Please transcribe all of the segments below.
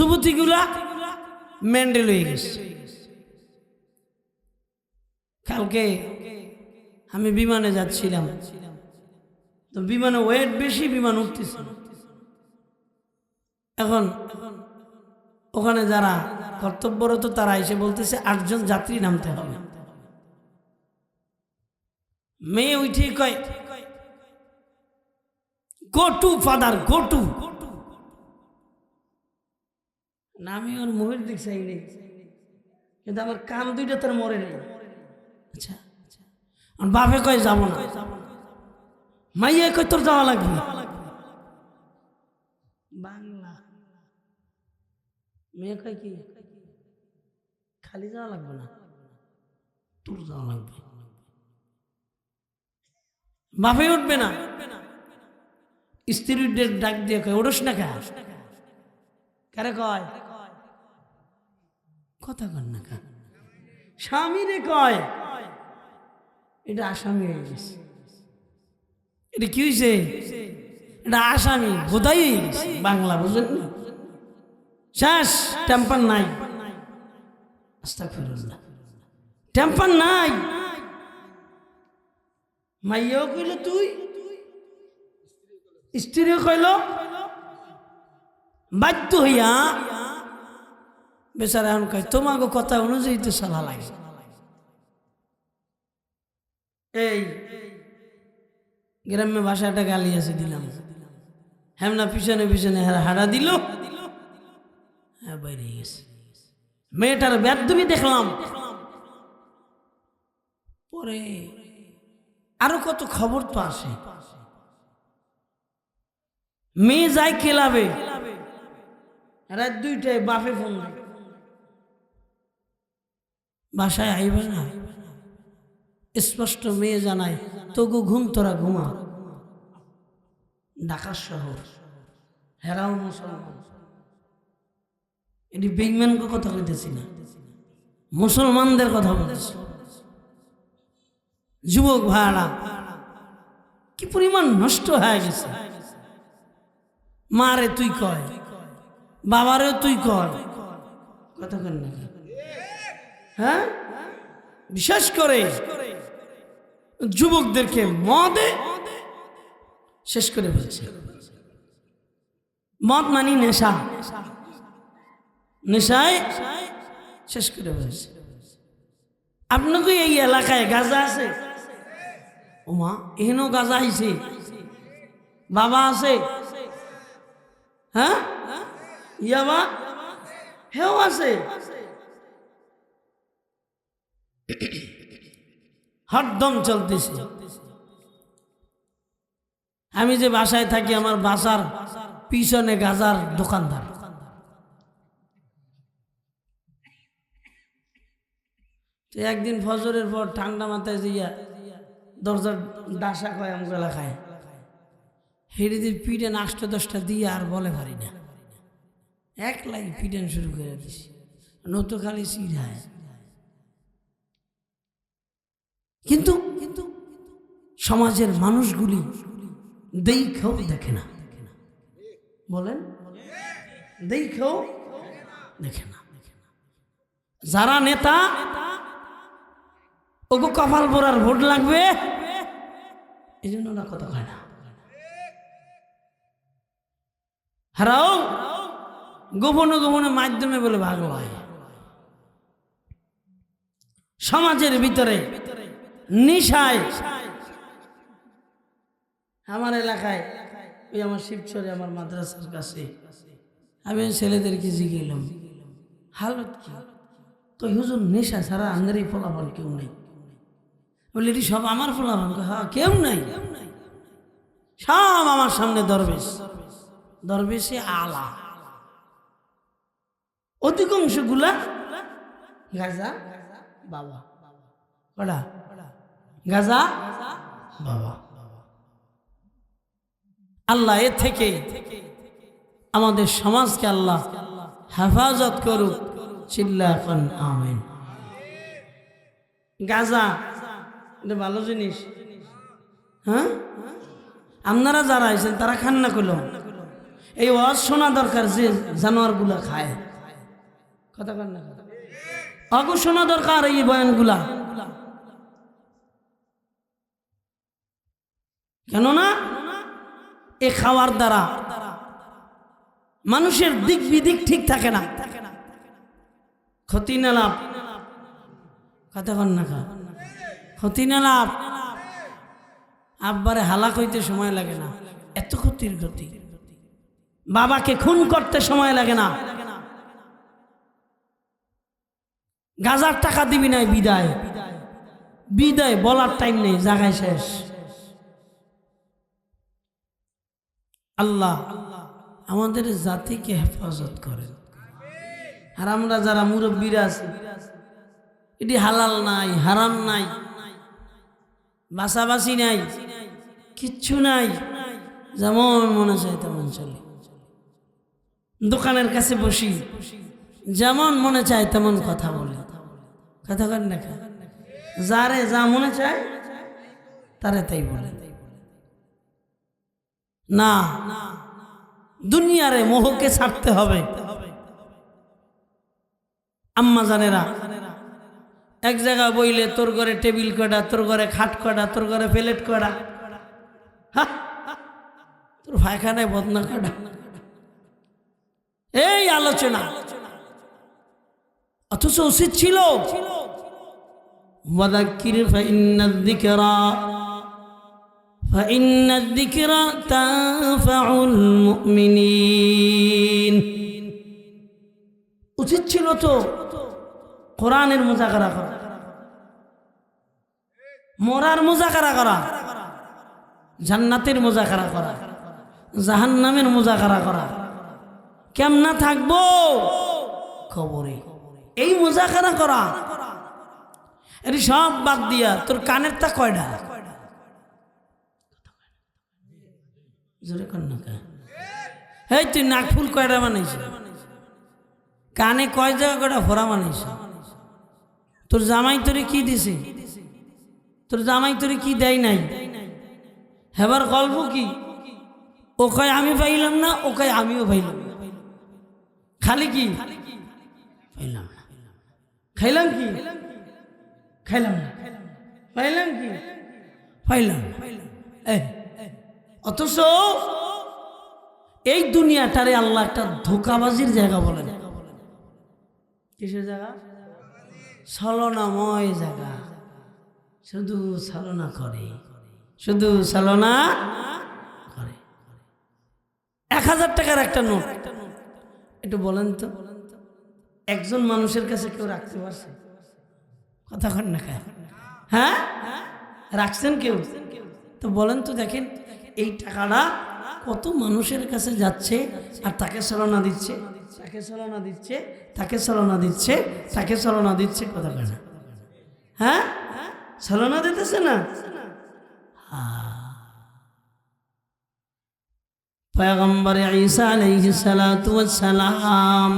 যুবতীগুলা Mendel হয়ে গেছে। কালকে আমি বিমানে যাচ্ছিলাম। তো বিমানে ওয়েট বেশি, বিমান উঠতেছে এখন ওখানে যারা কর্তব্যরত, তারা এসে বলতেছে, আটজন যাত্রী নামতে হবে। মেয়ে উঠে কয়, go to, father, go to. না, আমি ওর মুখের দিক চাই নেই। কিন্তু আমার কান দুইটা তার মরে নেই। আচ্ছা আচ্ছা। আমার বাপে কয়, যাব না। মাইয়া কয়, তোর যাওয়া লাগবে। বাংলা। মেয়ে কয় কি, খালি যাওয়া লাগবে না? তোর যাওয়া লাগবে। বাপে উঠবে না। স্ত্রীদের ডাক দিয়ে কয় ওড়স না কা? কারে কয় কথা কর না কা স্বামী রে কয়, এটা আসামি হয়ে গেছে। এটা কি হয়েছে এটা আসামি, বোধাই হয়ে গেছে। বাংলা বুঝলেন না? শেষ, টেম্পার নাই। আস্তাগফিরুল্লাহ। টেম্পার নাই। মাইয়াও কইল, তুই? স্ত্রীও কইল, বাধ্য হইয়া বেচারা এখন কয় তোমাকে কথা অনুযায়ী তো সালা লাগে। এই, গ্রাম্য ভাষাটা গালি আছে, দিলাম। হেমনা পিছনে পিছনে হারা দিল। হ্যাঁ বাইরে গেছে। মেয়েটার ব্যাধবি দেখলাম। পরে আরও কত খবর তো আসে। মেয়ে যায় খেলাবে। রাত দুইটায় বাপে ফোন দেয়। বাসায় আইবে না। স্পষ্ট মেয়ে জানায় তবু ঘুম, তোরা ঘুমা। ঢাকা শহর, হেরাও মুসলমান। এটি বেইমানকে কথা কইতেছি না। মুসলমানদের কথা বলতেছি। যুবক ভাড়া কি পরিমাণ নষ্ট হয়ে গেছে। মারে তুই কয়, বাবারেও তুই কয়। কথা কেন না হ্যাঁ? বিশেষ করে। যুবকদেরকে মদে শেষ করে বলছে মদ মানি নেশা। নেশায় শেষ করে বলছে আপনাকে এই এলাকায় গাজা আছে? ওমা, এহেনও গাজা আইছে বাবা আছে? হ্যাঁ? ইয়াবা? হেও আছে? হরদম চলতেছে। আমি যে বাসায় থাকি, আমার বাসার পিছনে গাজার দোকানদার। তো একদিন ফজরের পর ঠান্ডা মাথায় যাইয়া দরজার ডাসা কয়, আমগুলো এলাকায় হেরিদের পিঠেন আটটা দশটা দিয়ে আর বলে পারি না। এক লাগে পিটেন শুরু করে দিছি। নতো খালি সিরায় কিন্তু কিন্তু সমাজের মানুষগুলি দেখেও দেখে না। বলেন? দেখেও দেখে না। যারা নেতা, ওগো কপাল বোরার ভোট লাগবে এই জন্য ওরা কথা কয় না। হারাও, গোপনে গোপনে মাধ্যমে বলে ভাগ হয় সমাজের ভিতরে নিশায়। আমার এলাকায়, ওই আমার শিবচরে আমার মাদ্রাসার কাছে আমি ছেলেদেরকে জিগেলাম হালত কি? তো হুজুর নেশা ছাড়া আঙ্গারি ফলাফল কেউ নেই। বলি, এটি সব আমার ফলাফল? হ্যাঁ কেউ নাই। সব আমার সামনে দরবেশ। দরবেশে আলা। অধিকাংশগুলা গাজা বাবা। কটা? গাজা? বাবা। আল্লাহ এর থেকে আমাদের সমাজকে আল্লাহ হেফাজত করুক। চিল্লাখন আমিন। গাজা এটা ভালো জিনিস। হ্যাঁ? আপনারা যারা আইছেন তারা খান না করল। এই ওয়াজ শোনা দরকার যে জানোয়ারগুলা খায়। কথা কর না। কথা অগু শোনা দরকার এই বয়ানগুলা। কেননা এ খাওয়ার দ্বারা মানুষের দিক বিদিক ঠিক থাকে না। ক্ষতি না লাভ। কথা কন না খা ক্ষতি না লাভ। আব্বারে হালাক হইতে সময় লাগে না। এত ক্ষতির ক্ষতি। বাবাকে খুন করতে সময় লাগে না। গাজার টাকা দিবি নাই, বিদায়। বিদায় বলার টাইম নেই, জায়গায় শেষ। আল্লাহ আমাদের জাতিকে হেফাজত করেন। আর আমরা যারা মুরব্বীরা আছি, এটি হালাল নাই, হারাম নাই, বাসাবাসি নাই, কিচ্ছু নাই, যেমন মনে চায় তেমন চলে। দোকানের কাছে বসি, যেমন মনে চায় তেমন কথা বলে। কথা কর না যারে যা মনে চায়, তারে তাই বলে। না, দুনিয়ারে মোহকে ছাড়তে হবে। আম্মা জানেরা, এক জায়গায় বইলে তোর ঘরে টেবিল কটা তোর ঘরে খাট কটা তোর ঘরে প্লেট কটা তোর ভাইখানায় বদনা কটা এই আলোচনা। অথচ উচিত ছিল, ওয়াদাক্কির فإن الذكرى تنفع المؤمنين উচিত ছিল তো কোরআনের মোজাকারা করা মরার মোজাকারা করা জান্নাতের মোজাকারা করা জাহান্নামের মোজাকারা করা কেমনা থাকবো খবরে এই মোজাকারা করা এর সব বাদ দিয়া তোর কানের তা কয়টা জোরে কর না কা? এই তুই নাকফুল কয়টা বানাইছ? কানে কয় জায়গা কয়টা ফোরা বানাইছ? তোর জামাই তোরে কি দিছে? তোর জামাই তোরে কি দেয় নাই? হেবার গল্প কি? ও কয় আমি পাইলাম না। ও কয় আমিও পাইলাম খালি কি? পাইলাম না। খাইলাম কি? খাইলাম না। পাইলাম কি? পাইলাম। এই, অথচ এই দুনিয়াটারে আল্লাহ একটা ধোকাবাজির জায়গা বলেন। কিসের জায়গা? ছলনাময় জায়গা। শুধু ছলনা করে। শুধু ছলনা করে। এক হাজার টাকার একটা নোট। একটু বলেন তো। একজন মানুষের কাছে কেউ রাখতে পারছে? কথা না হ্যাঁ? রাখছেন কেউ? তো বলেন তো দেখেন। এই টাকাটা কত মানুষের কাছে যাচ্ছে আর তাকে ছলনা দিচ্ছে? তাকে ছলনা দিচ্ছে, তাকে ছলনা দিচ্ছে, তাকে ছলনা দিচ্ছে কথা না? হ্যাঁ? ছলনা দিতেছে না? সালাম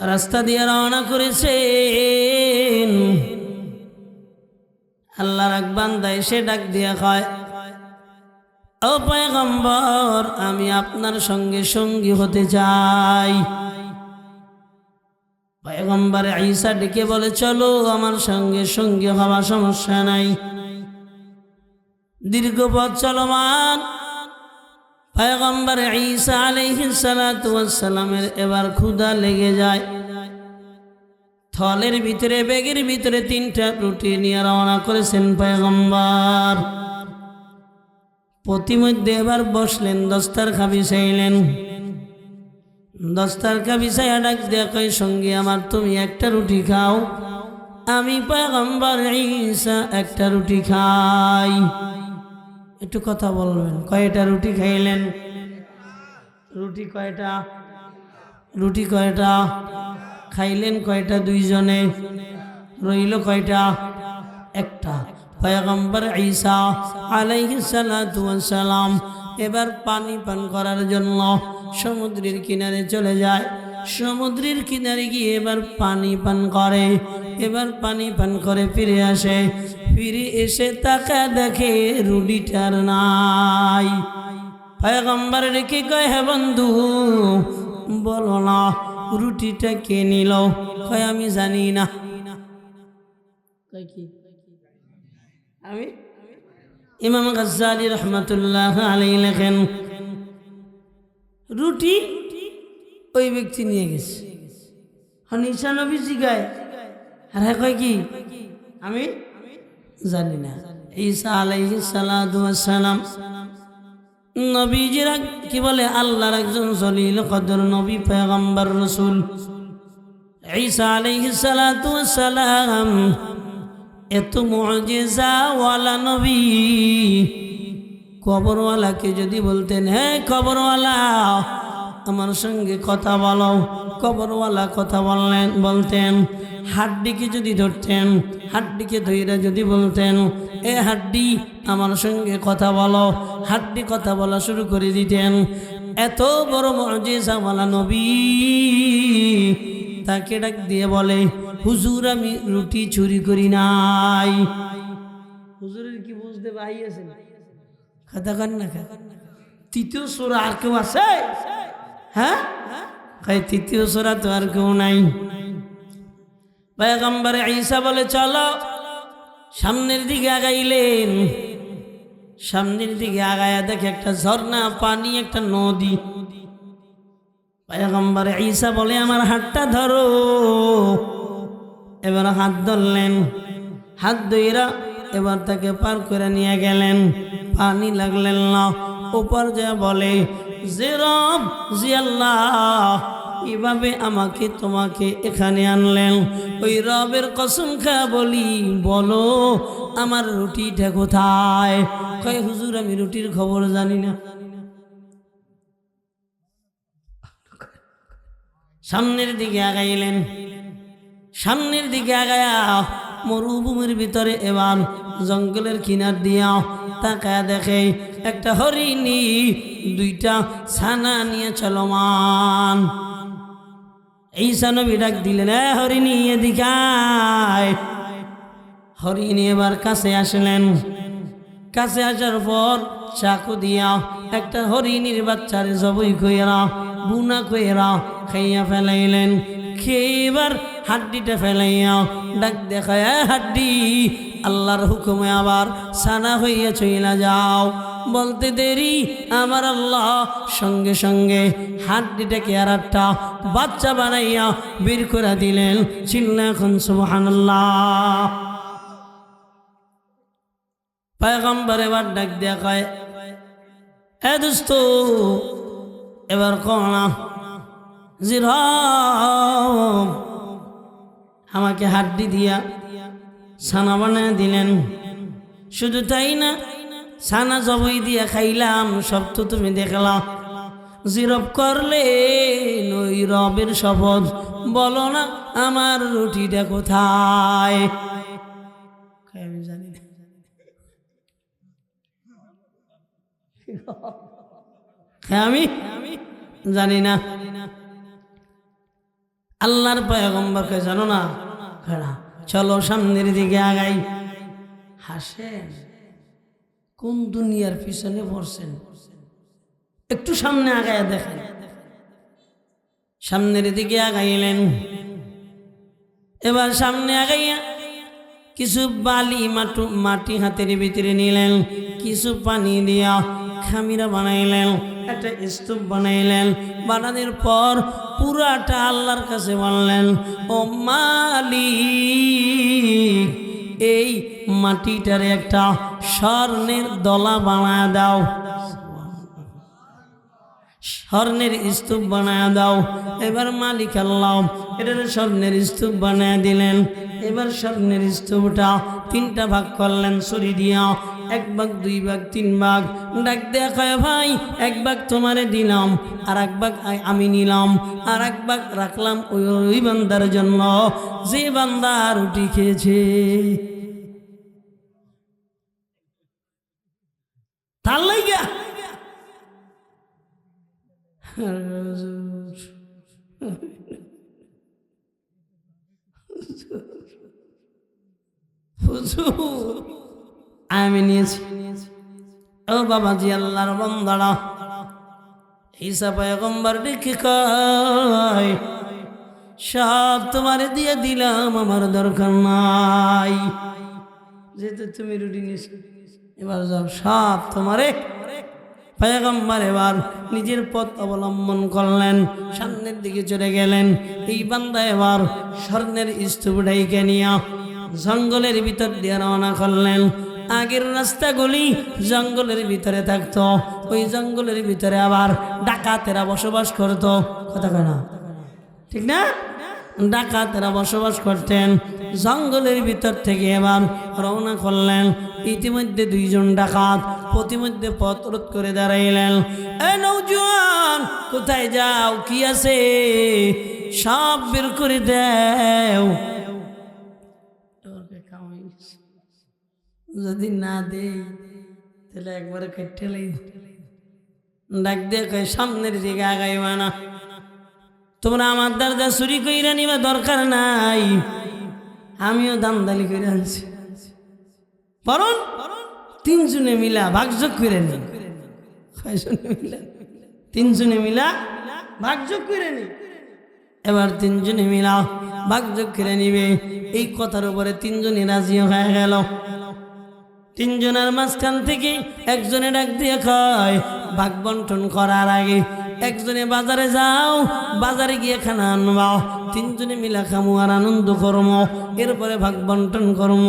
রাস্তা দিয়ে রওনা করেছেন। আল্লাহর এক বান্দা এসে ডাক দিয়া কয়, ও পয়গম্বর, আমি আপনার সঙ্গে সঙ্গী হতে চাই। পয়গম্বর ঈসা ডেকে বলে, চলো, আমার সঙ্গে সঙ্গী হওয়া সমস্যা নাই। দীর্ঘ পথ চলমান। পয়গম্বর ঈসা আলাইহিস সালাতু ওয়াস সালামের এবার ক্ষুধা লেগে যায়। থলের ভিতরে, ব্যাগের ভিতরে তিনটা রুটি নিয়ে রওনা করেছেন পয়গম্বর। প্রতিমধ্যে এবার বসলেন, দস্তার খাবি চাইলেন। দস্তার খাবি চাইয়া ডাক দেয়া কই সঙ্গে, আমার তুমি একটা রুটি খাও। আমি পয়গম্বর ঈসা একটা রুটি খাই। একটু কথা বলবেন, কয়টা রুটি খাইলেন? রুটি কয়টা? রুটি কয়টা? খাইলেন কয়টা দুইজনে? রইল কয়টা? একটা। পয়গম্বর ঈসা সালাম এবার পানি পান করার জন্য সমুদ্রের কিনারে চলে যায়। সমুদ্রের কিনারে গিয়ে এবার পানি পান করে। এবার পানি পান করে ফিরে আসে। ফিরে এসে তাকা দেখে রুটিটার নাই। পয়গম্বর রেখে কয় হ্যাঁ বন্ধু, বলো না রুটিটা কে নিল? কয় আমি জানি না। কি? আমি? ইমাম গাজ্জালি রহমতুল্লাহ আলাই লেখেন রুটি ওই ব্যক্তি নিয়ে গেছে। হনিশা নবী জিগায় আর হ্যাঁ কয় কি? আমি? জানি না। ঈসা আলাইহি সালাম নবীজিরা কি বলে? আল্লাহর একজন জলিল কদর নবী, পেগম্বর রসুল। ঈসা আলাইহি সালাম এত ওয়ালা নবী। কবরওয়ালাকে যদি বলতেন হ্যাঁ কবরওয়ালা আমার সঙ্গে কথা বলো। কবরওয়ালা কথা বললেন, বলতেন, হাড্ডিকে যদি ধরতেন, হাড্ডিকে ধৈরা যদি বলতেন, এ হাড্ডি, আমার সঙ্গে কথা বলো। হাড্ডি কথা বলা শুরু করে দিতেন। এত বড় মজেসাওয়ালা নবী। তাকে ডাক দিয়ে বলে, হুজুর, আমি রুটি চুরি করি নাই। হুজুরের কি বুঝতে পাইয়াছেন কথা কন না তৃতীয় সোরা আর কেউ আছে? হ্যাঁ? তৃতীয় সোরা তো আর কেউ নাই। পয়গম্বর ঈসা বলে, চলো, সামনের দিকে আগাইলেন সামনের দিকে আগায়া দেখে একটা ঝর্ণা, পানি, একটা নদী। পয়গম্বর ঈসা বলে, আমার হাতটা ধরো। এবার হাত ধরলেন। হাত ধইরা এবার তাকে পার করে নিয়ে গেলেন। পানি লাগলেন না। উপর যা বলে যে রব এভাবে আমাকে তোমাকে এখানে আনলেন? ওই রবের কসম খা বলি, বলো, আমার রুটিটা কোথায়? কয়, হুজুর, আমি রুটির খবর জানি না। সামনের দিকে আগাইলেন। সামনের দিকে আগায়া মরুভূমির ভিতরে এবার জঙ্গলের কিনার দিয়া তাকায় দেখে একটা হরিণী দুইটা ছানা নিয়ে চলমান। এই সানবি ডাক দিলেন হরিণী এদিকায় হরিণী এবার কাছে আসলেন। কাছে আসার পর চাকু দিয়া একটা হরিণীর বাচ্চারে জবই কইরা বুনা কইরা খাইয়া ফেলাইলেন। খেয়ে এবার হাড্ডিটা ফেলাইয়া ডাক দেখায়, "এ হাড্ডি, আল্লাহর হুকুমে আবার সানা হইয়া চইলা যাও। বলতে দেরি। আমার আল্লাহ সঙ্গে সঙ্গে হাড্ডিটাকে আর একটা বাচ্চা বানাইয়া বের করে দিলেন। চিল্লা এখন, সুবহানাল্লাহ। পয়গম্বর এবার ডাক দিয়া কয়, এ দোস্ত, এবার কনা জির আমাকে হাড্ডি দিয়া ছানা বানায় দিলেন। শুধু তাই না ছানা জবই দিয়া খাইলাম, সব তো তুমি দেখলাম জিরব করলে ওই রবের শপথ, বলো না আমার রুটিটা কোথায়? আমি জানি না। আমি জানি না। আল্লাহর জানো না? চলো সামনের দিকে আগাই। হাসেন? কোন দুনিয়ার পিছনে পড়ছেন? একটু সামনে আগায় দেখেন। সামনের দিকে আগাইলেন। এবার সামনে আগাইয়া কিছু বালি মাটু, মাটি হাতের ভিতরে নিলেন। কিছু পানি দিয়া খামিরা বানাইলেন, একটা স্তূপ বানাইলেন। বানানোর পর পুরাটা আল্লাহর কাছে বললেন, ও মালিক, এই মাটিটার একটা স্বর্ণের দলা বানায় দাও। স্বর্ণের স্তূপ বানায় দাও। এবার মালিক আল্লাহ এটার স্বর্ণের স্তূপ বানায় দিলেন। এবার স্বর্ণের স্তূপটা তিনটা ভাগ করলেন সরি দিয়া। এক ভাগ, দুই ভাগ, তিন ভাগ। ডাক দেখায় ভাই, এক ভাগ তোমারে দিলাম আর এক ভাগ আমি নিলাম। আর এক ভাগ রাখলাম ওই ওই বান্দার জন্য। যে বান্দা রুটি খেয়েছে তার লাইগা? আমি নিয়েছি। ও বাবাজি, আল্লাহর বন্দারা। ঈসা পয়গম্বর ডেকে কয়? সব তোমারে দিয়ে দিলাম, আমার দরকার নাই। যেহেতু তুমি রুটি নিয়েছো। এবার যাও, সব তোমারে। পয়গম্বর এবার নিজের পথ অবলম্বন করলেন, সামনের দিকে চলে গেলেন। এই বান্দা এবার স্বর্ণের স্তূপ নিয়ে জঙ্গলের ভিতর দিয়ে রওনা করলেন। আগের রাস্তাগুলি জঙ্গলের ভিতরে থাকতো, ওই জঙ্গলের ভিতরে আবার ডাকাতেরা বসবাস করতো। কথা কয় না? ঠিক না? ডাকাতেরা বসবাস করতেন, জঙ্গলের ভিতর থেকে এবার রওনা করলেন। ইতিমধ্যে দুইজন ডাকাত প্রতিমধ্যে পথ রোধ করে দাঁড়াইলেন। এ নৌজওয়ান কোথায় যাও? কি আছে? সব বের করে দেও। যদি না দেই, তাহলে একবারে কেটে ডাক দিয়ে কয়, সামনের দিকে আগাইবা না। তোমরা আমার দাদা চুরি কইরা নিবা, দরকার নাই। আমিও দামদালি করে আনছি। বরং তিনজনে মিলা ভাগযোগ করে নি। মিলা? তিনজনে মিলা ভাগযোগ করে নি। এবার তিনজনে মিলা ভাগযোগ করে নিবে। এই কথার উপরে তিনজনে রাজি হয়ে গেল। তিনজনের মাঝখান থেকে একজনে ডাক দিয়ে কয়, ভাগ বন্টন করার আগে একজনে বাজারে যাও, বাজারে গিয়ে খানা আনবা। তিনজনে মিলা খামু আর আনন্দ করম। এরপরে ভাগ বন্টন করম।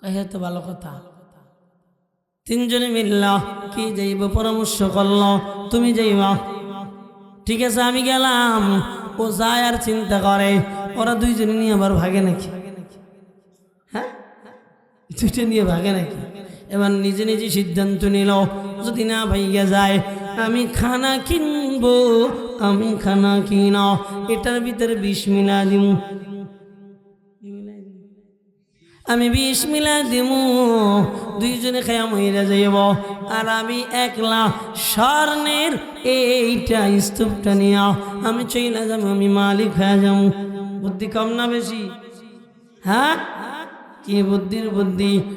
কহে তো ভালো কথা। তিনজনে মিলল, কি যাইব পরামর্শ করল, তুমি যাইবা ঠিক আছে, আমি গেলাম। ও যায় আর চিন্তা করে, ওরা দুইজনে নিয়ে আবার ভাগে নাকি? হ্যাঁ? দুইটা নিয়ে ভাগে নাকি? এবার নিজে নিজে সিদ্ধান্ত নিল, যদি না ভাইয়া যায়, আমি খানা কিনবো, আমি খানা কিন, এটার ভিতরে বিষ মিলা দিব আমি বিশ মিলা দিমু, দুইজনে খেয়া মহিলা যাইব। আর আমি একলা স্বর্ণের এইটা স্তূপটা নিয়ে আমি চইলা যাব আমি মালিক হয়ে যাব বুদ্ধি কম না বেশি? হ্যাঁ? কি বুদ্ধির বুদ্ধি?